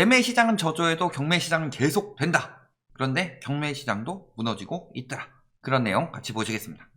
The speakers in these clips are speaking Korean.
매매 시장은 저조해도 경매 시장은 계속 된다. 그런데 경매 시장도 무너지고 있더라. 그런 내용 같이 보시겠습니다.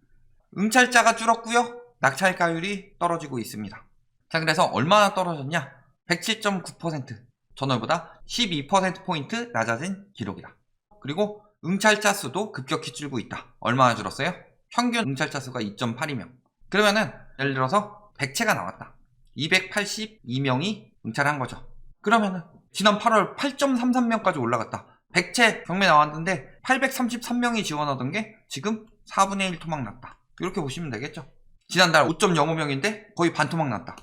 응찰자가 줄었고요. 낙찰가율이 떨어지고 있습니다. 자, 그래서 얼마나 떨어졌냐? 107.9%. 전월보다 12%포인트 낮아진 기록이다. 그리고 응찰자 수도 급격히 줄고 있다. 얼마나 줄었어요? 평균 응찰자 수가 2.8이명. 그러면은 예를 들어서 100채가 나왔다. 282명이 응찰한 거죠. 그러면은 지난 8월 8.33명까지 올라갔다. 100채 경매 나왔는데 833명이 지원하던 게 지금 4분의 1 토막 났다. 이렇게 보시면 되겠죠. 지난달 5.05명인데 거의 반 토막 났다.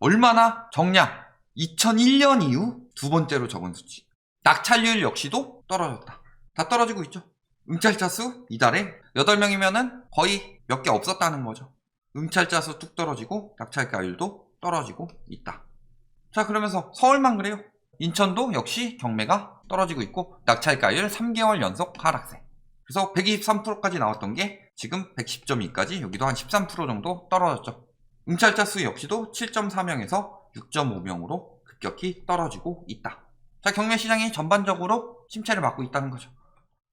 얼마나 적냐? 2001년 이후 두 번째로 적은 수치. 낙찰률 역시도 떨어졌다. 다 떨어지고 있죠. 응찰자 수 이달에 8명이면은 거의 몇 개 없었다는 거죠. 응찰자 수 뚝 떨어지고 낙찰가율도 떨어지고 있다. 자 그러면서 서울만 그래요. 인천도 역시 경매가 떨어지고 있고 낙찰가율 3개월 연속 하락세. 그래서 123%까지 나왔던 게 지금 110.2까지 여기도 한 13% 정도 떨어졌죠. 응찰자 수 역시도 7.4명에서 6.5명으로 급격히 떨어지고 있다. 자 경매 시장이 전반적으로 침체를 맞고 있다는 거죠.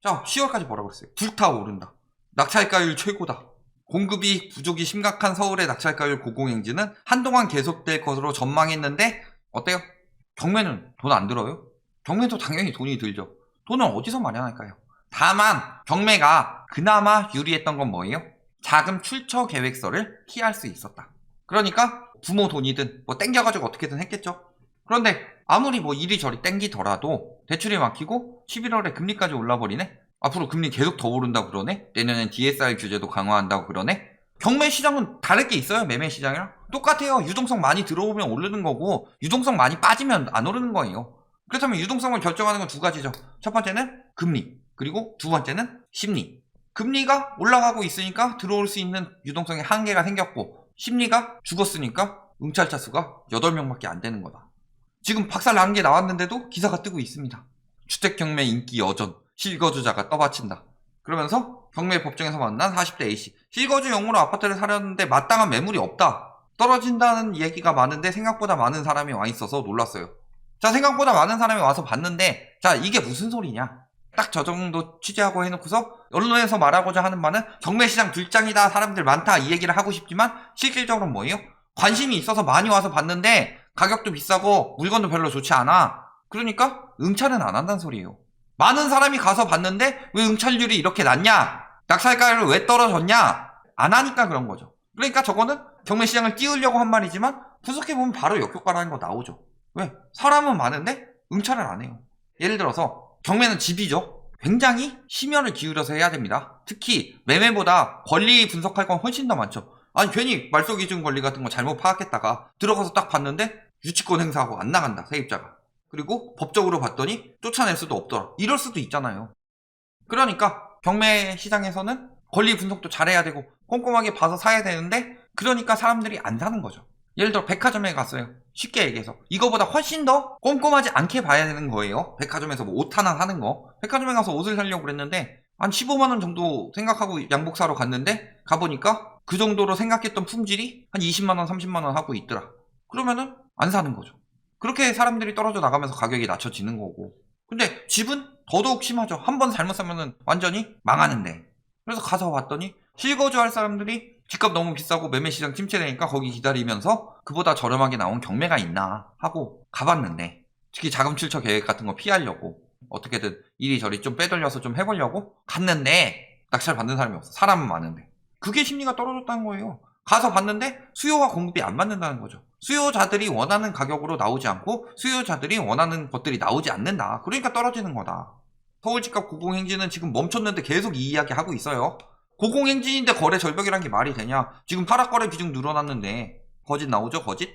자 10월까지 뭐라고 그랬어요? 불타오른다. 낙찰가율 최고다. 공급이 부족이 심각한 서울의 낙찰가율 고공행진은 한동안 계속될 것으로 전망했는데 어때요? 경매는 돈 안 들어요? 경매도 당연히 돈이 들죠. 돈은 어디서 마련할까요? 다만 경매가 그나마 유리했던 건 뭐예요? 자금 출처 계획서를 피할 수 있었다. 그러니까 부모 돈이든 뭐 땡겨가지고 어떻게든 했겠죠. 그런데 아무리 뭐 이리저리 땡기더라도 대출이 막히고 11월에 금리까지 올라버리네? 앞으로 금리 계속 더 오른다고 그러네? 내년엔 DSR 규제도 강화한다고 그러네? 경매 시장은 다를 게 있어요, 매매 시장이랑? 똑같아요. 유동성 많이 들어오면 오르는 거고, 유동성 많이 빠지면 안 오르는 거예요. 그렇다면 유동성을 결정하는 건 두 가지죠. 첫 번째는 금리, 그리고 두 번째는 심리. 금리가 올라가고 있으니까 들어올 수 있는 유동성의 한계가 생겼고, 심리가 죽었으니까 응찰자 수가 8명밖에 안 되는 거다. 지금 박살 난 게 나왔는데도 기사가 뜨고 있습니다. 주택 경매 인기 여전, 실거주자가 떠받친다. 그러면서 경매 법정에서 만난 40대 A씨. 실거주 용으로 아파트를 사려는데 마땅한 매물이 없다. 떨어진다는 얘기가 많은데 생각보다 많은 사람이 와 있어서 놀랐어요. 자, 생각보다 많은 사람이 와서 봤는데, 자, 이게 무슨 소리냐? 딱 저 정도 취재하고 해놓고서 언론에서 말하고자 하는 바는 경매시장 불장이다, 사람들 많다, 이 얘기를 하고 싶지만, 실질적으로 뭐예요? 관심이 있어서 많이 와서 봤는데, 가격도 비싸고, 물건도 별로 좋지 않아. 그러니까, 응찰은 안 한다는 소리예요. 많은 사람이 가서 봤는데 왜 응찰률이 이렇게 낮냐? 낙찰가율은 왜 떨어졌냐? 안 하니까 그런 거죠. 그러니까 저거는 경매 시장을 띄우려고 한 말이지만 분석해 보면 바로 역효과라는 거 나오죠. 왜? 사람은 많은데 응찰을 안 해요. 예를 들어서 경매는 집이죠. 굉장히 심혈을 기울여서 해야 됩니다. 특히 매매보다 권리 분석할 건 훨씬 더 많죠. 아니 괜히 말소 기준 권리 같은 거 잘못 파악했다가 들어가서 딱 봤는데 유치권 행사하고 안 나간다 세입자가. 그리고 법적으로 봤더니 쫓아낼 수도 없더라. 이럴 수도 있잖아요. 그러니까 경매 시장에서는 권리 분석도 잘해야 되고 꼼꼼하게 봐서 사야 되는데 그러니까 사람들이 안 사는 거죠. 예를 들어 백화점에 갔어요. 쉽게 얘기해서 이거보다 훨씬 더 꼼꼼하지 않게 봐야 되는 거예요. 백화점에서 뭐 옷 하나 사는 거. 백화점에 가서 옷을 사려고 그랬는데 한 15만 원 정도 생각하고 양복 사러 갔는데 가보니까 그 정도로 생각했던 품질이 한 20만 원, 30만 원 하고 있더라. 그러면은 안 사는 거죠. 그렇게 사람들이 떨어져 나가면서 가격이 낮춰지는 거고. 근데 집은 더더욱 심하죠. 한 번 잘못 사면은 완전히 망하는데. 그래서 가서 봤더니 실거주 할 사람들이 집값 너무 비싸고 매매 시장 침체되니까 거기 기다리면서 그보다 저렴하게 나온 경매가 있나 하고 가봤는데 특히 자금 출처 계획 같은 거 피하려고 어떻게든 이리저리 좀 빼돌려서 좀 해보려고 갔는데 낙찰 받는 사람이 없어. 사람은 많은데. 그게 심리가 떨어졌다는 거예요. 가서 봤는데 수요와 공급이 안 맞는다는 거죠. 수요자들이 원하는 가격으로 나오지 않고 수요자들이 원하는 것들이 나오지 않는다. 그러니까 떨어지는 거다. 서울 집값 고공행진은 지금 멈췄는데 계속 이 이야기 하고 있어요. 고공행진인데 거래 절벽이란 게 말이 되냐? 지금 하락거래 비중 늘어났는데 거짓 나오죠? 거짓?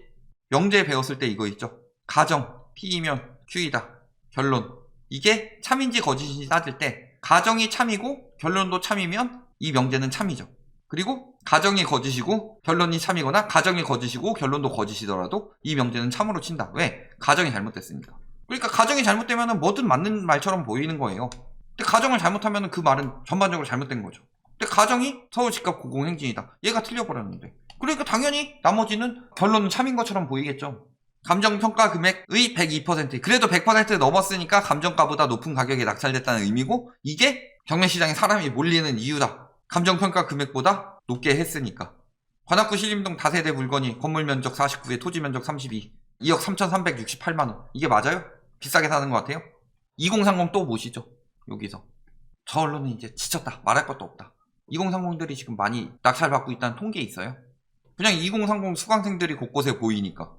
영재 배웠을 때 이거 있죠? 가정, P이면 Q이다. 결론. 이게 참인지 거짓인지 따질 때 가정이 참이고 결론도 참이면 이 명제는 참이죠. 그리고 가정이 거짓이고 결론이 참이거나 가정이 거짓이고 결론도 거짓이더라도 이 명제는 참으로 친다. 왜? 가정이 잘못됐으니까. 그러니까 가정이 잘못되면 뭐든 맞는 말처럼 보이는 거예요. 근데 가정을 잘못하면 그 말은 전반적으로 잘못된 거죠. 근데 가정이 서울 집값 고공 행진이다. 얘가 틀려버렸는데. 그러니까 당연히 나머지는 결론은 참인 것처럼 보이겠죠. 감정평가 금액의 102% 그래도 100% 넘었으니까 감정가보다 높은 가격에 낙찰됐다는 의미고 이게 경매시장에 사람이 몰리는 이유다. 감정평가 금액보다 높게 했으니까. 관악구 신림동 다세대 물건이 건물 면적 49에 토지 면적 32, 2억 3,368만원. 이게 맞아요? 비싸게 사는 것 같아요? 2030 또 보시죠. 여기서. 저 언론은 이제 지쳤다. 말할 것도 없다. 2030들이 지금 많이 낙찰받고 있다는 통계 있어요. 그냥 2030 수강생들이 곳곳에 보이니까.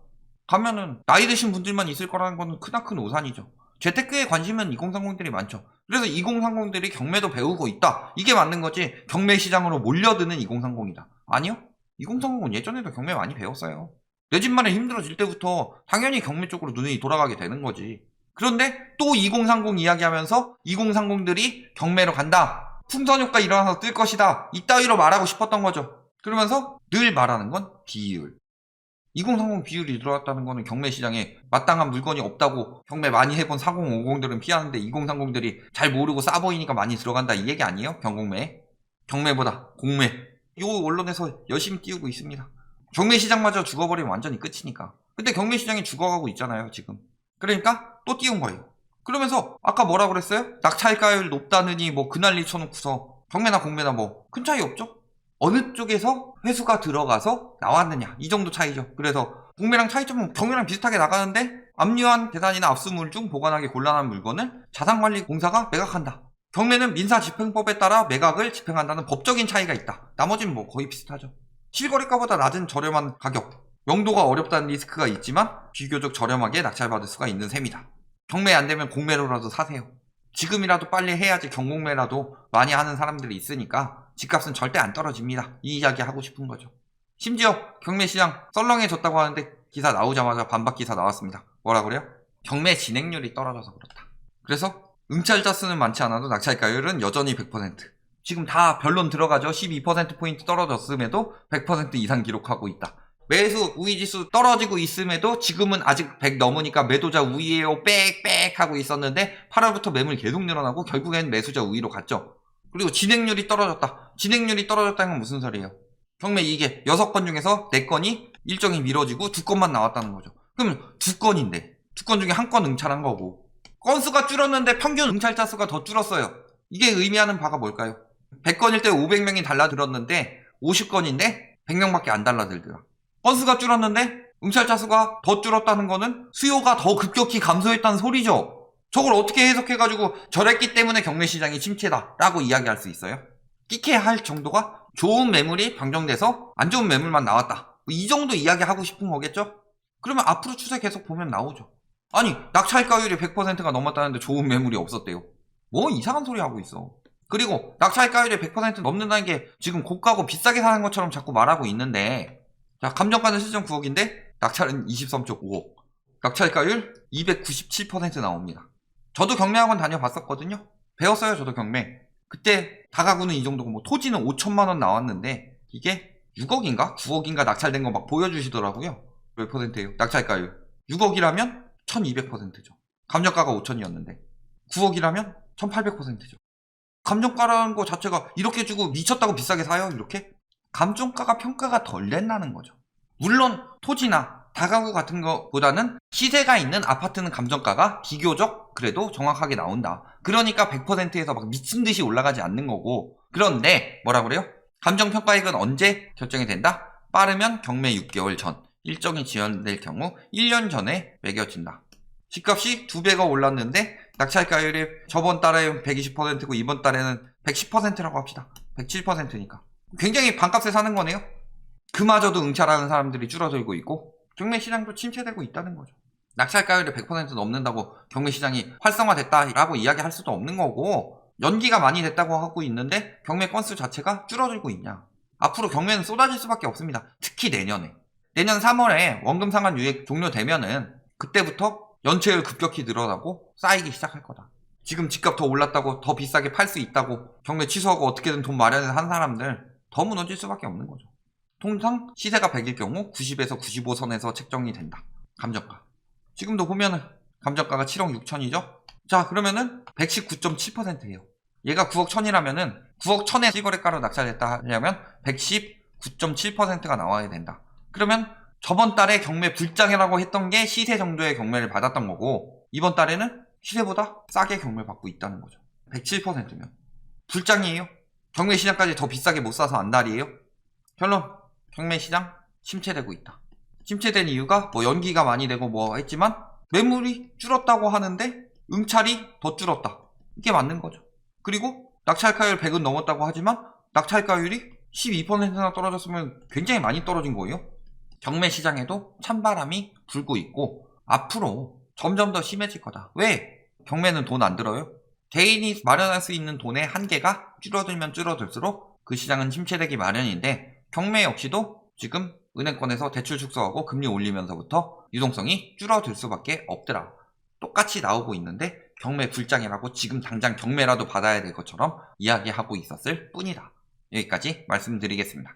가면은 나이 드신 분들만 있을 거라는 거는 크나큰 오산이죠. 재테크에 관심은 2030들이 많죠. 그래서 2030들이 경매도 배우고 있다. 이게 맞는 거지. 경매 시장으로 몰려드는 2030이다. 아니요. 2030은 예전에도 경매 많이 배웠어요. 내집 마련 힘들어질 때부터 당연히 경매 쪽으로 눈이 돌아가게 되는 거지. 그런데 또 2030 이야기하면서 2030들이 경매로 간다. 풍선 효과 일어나서 뜰 것이다. 이따위로 말하고 싶었던 거죠. 그러면서 늘 말하는 건 비율. 2030 비율이 들어왔다는 거는 경매 시장에 마땅한 물건이 없다고 경매 많이 해본 4050들은 피하는데 2030들이 잘 모르고 싸 보이니까 많이 들어간다 이 얘기 아니에요? 경공매에? 경매보다 공매. 요 언론에서 열심히 띄우고 있습니다. 경매 시장마저 죽어버리면 완전히 끝이니까. 근데 경매 시장이 죽어가고 있잖아요, 지금. 그러니까 또 띄운 거예요. 그러면서 아까 뭐라 그랬어요? 낙찰가율 높다느니 뭐 그난리 쳐놓고서 경매나 공매나 뭐 큰 차이 없죠? 어느 쪽에서 회수가 들어가서 나왔느냐 이 정도 차이죠. 그래서 공매랑 차이점은 경매랑 비슷하게 나가는데 압류한 재산이나 압수물 중 보관하기 곤란한 물건을 자산관리공사가 매각한다. 경매는 민사집행법에 따라 매각을 집행한다는 법적인 차이가 있다. 나머지는 뭐 거의 비슷하죠. 실거래가보다 낮은 저렴한 가격. 명도가 어렵다는 리스크가 있지만 비교적 저렴하게 낙찰받을 수가 있는 셈이다. 경매 안 되면 공매로라도 사세요. 지금이라도 빨리 해야지 경공매라도 많이 하는 사람들이 있으니까 집값은 절대 안 떨어집니다. 이 이야기 하고 싶은 거죠. 심지어 경매 시장 썰렁해졌다고 하는데 기사 나오자마자 반박 기사 나왔습니다. 뭐라 그래요? 경매 진행률이 떨어져서 그렇다. 그래서 응찰자 수는 많지 않아도 낙찰가율은 여전히 100%. 지금 다 변론 들어가죠. 12%포인트 떨어졌음에도 100% 이상 기록하고 있다. 매수 우위지수 떨어지고 있음에도 지금은 아직 100 넘으니까 매도자 우위에요 빽빽 하고 있었는데 8월부터 매물 계속 늘어나고 결국엔 매수자 우위로 갔죠. 그리고 진행률이 떨어졌다. 진행률이 떨어졌다는 건 무슨 소리예요? 경매 이게 6건 중에서 4건이 일정이 미뤄지고 2건만 나왔다는 거죠. 그럼 2건인데 2건 중에 한건 응찰한 거고 건수가 줄었는데 평균 응찰자 수가 더 줄었어요. 이게 의미하는 바가 뭘까요? 100건일 때 500명이 달라들었는데 50건인데 100명밖에 안 달라들더라. 건수가 줄었는데 응찰자 수가 더 줄었다는 거는 수요가 더 급격히 감소했다는 소리죠. 저걸 어떻게 해석해가지고 저랬기 때문에 경매 시장이 침체다라고 이야기할 수 있어요? 끼케 할 정도가 좋은 매물이 방정돼서 안 좋은 매물만 나왔다. 이 정도 이야기하고 싶은 거겠죠? 그러면 앞으로 추세 계속 보면 나오죠. 아니 낙찰가율이 100%가 넘었다는데 좋은 매물이 없었대요. 뭐 이상한 소리 하고 있어. 그리고 낙찰가율이 100% 넘는다는 게 지금 고가고 비싸게 사는 것처럼 자꾸 말하고 있는데 자 감정가는 실전 9억인데 낙찰은 23.5억. 낙찰가율 297% 나옵니다. 저도 경매학원 다녀봤었거든요. 배웠어요, 저도 경매. 그때 다가구는 이 정도고 뭐 토지는 5천만 원 나왔는데 이게 6억인가 9억인가 낙찰된 거 막 보여주시더라고요. 몇 퍼센트예요? 낙찰가율 6억이라면 1200%죠. 감정가가 5천이었는데 9억이라면 1800%죠. 감정가라는 거 자체가 이렇게 주고 미쳤다고 비싸게 사요? 이렇게? 감정가가 평가가 덜 된다는 거죠. 물론 토지나 다가구 같은 것보다는 시세가 있는 아파트는 감정가가 비교적 그래도 정확하게 나온다. 그러니까 100%에서 막 미친 듯이 올라가지 않는 거고. 그런데 뭐라 그래요? 감정평가액은 언제 결정이 된다? 빠르면 경매 6개월 전. 일정이 지연될 경우 1년 전에 매겨진다. 집값이 두 배가 올랐는데 낙찰가율이 저번 달에 120%고 이번 달에는 110%라고 합시다. 107%니까. 굉장히 반값에 사는 거네요. 그마저도 응찰하는 사람들이 줄어들고 있고 경매 시장도 침체되고 있다는 거죠. 낙찰가율이 100% 넘는다고 경매 시장이 활성화됐다라고 이야기할 수도 없는 거고 연기가 많이 됐다고 하고 있는데 경매 건수 자체가 줄어들고 있냐. 앞으로 경매는 쏟아질 수밖에 없습니다. 특히 내년에. 내년 3월에 원금 상환 유예 종료되면은 그때부터 연체율 급격히 늘어나고 쌓이기 시작할 거다. 지금 집값 더 올랐다고 더 비싸게 팔 수 있다고 경매 취소하고 어떻게든 돈 마련을 한 사람들 더 무너질 수밖에 없는 거죠. 통상 시세가 100일 경우 90에서 95선에서 책정이 된다. 감정가. 지금도 보면은 감정가가 7억 6천이죠? 자, 그러면은 119.7%예요. 얘가 9억 1000이라면은 9억 1000에 실거래가로 낙찰됐다 하려면 119.7%가 나와야 된다. 그러면 저번 달에 경매 불장이라고 했던 게 시세 정도의 경매를 받았던 거고 이번 달에는 시세보다 싸게 경매 받고 있다는 거죠. 107%면 불장이에요. 경매 시장까지 더 비싸게 못 사서 안달이에요. 결론 경매 시장 침체되고 있다. 침체된 이유가 뭐 연기가 많이 되고 뭐 했지만 매물이 줄었다고 하는데 응찰이 더 줄었다. 이게 맞는 거죠. 그리고 낙찰가율 100은 넘었다고 하지만 낙찰가율이 12%나 떨어졌으면 굉장히 많이 떨어진 거예요. 경매 시장에도 찬바람이 불고 있고 앞으로 점점 더 심해질 거다. 왜? 경매는 돈 안 들어요? 개인이 마련할 수 있는 돈의 한계가 줄어들면 줄어들수록 그 시장은 침체되기 마련인데 경매 역시도 지금 은행권에서 대출 축소하고 금리 올리면서부터 유동성이 줄어들 수밖에 없더라. 똑같이 나오고 있는데 경매 불장이라고 지금 당장 경매라도 받아야 될 것처럼 이야기하고 있었을 뿐이다. 여기까지 말씀드리겠습니다.